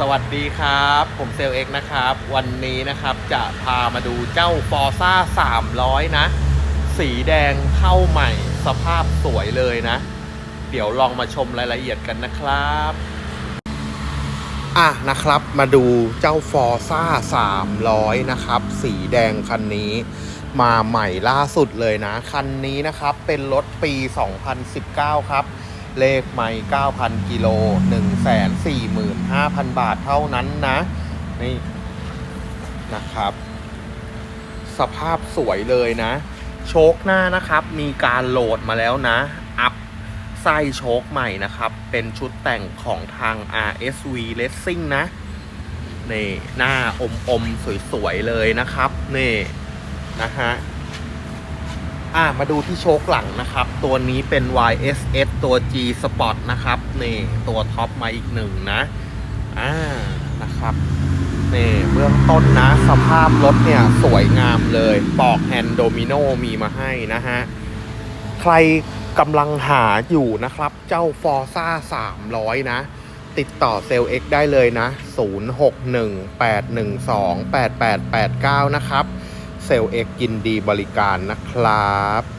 สวัสดีครับ ผมเซลเอ็กนะครับ วันนี้นะครับจะพามาดูเจ้าฟอร์ซ่า300 นะ สีแดงเข้าใหม่สภาพสวยเลยนะ เดี๋ยวลองมาชมรายละเอียดกันนะครับอะนะครับมาดูเจ้าฟอร์ซ่า300 นะครับ สีแดงคันนี้ มาใหม่ล่าสุดเลยนะ คันนี้นะครับเป็นรถปี 2019 ครับ เลขไม่9,000 กิโล 145,000 บาทเท่านั้นนะ นี่นะครับ สภาพสวยเลยนะ โชคหน้านะครับ มีการโหลดมาแล้วนะ อัพไส้โชคใหม่นะครับ เป็นชุดแต่งของทาง RSV Racing นะ นี่ หน้าอมอมๆสวย ๆ เลยนะครับ นี่ นะฮะ อ่ามาดูที่โชคหลังนะครับ ตัวนี้เป็น YSS ตัว G Sport นะครับนี่ตัวท็อปมาอีกหนึ่งนะอ่านะครับนี่เบื้องต้นนะ สภาพรถเนี่ยสวยงามเลยปอกแฮนด์โดมิโนมีมาให้นะฮะ ใครกำลังหาอยู่นะครับ เจ้า Forza 300 นะ ติดต่อเซลล์ X ได้เลยนะ 0618128889 นะครับ เซลล์ X ยินดีบริการนะครับ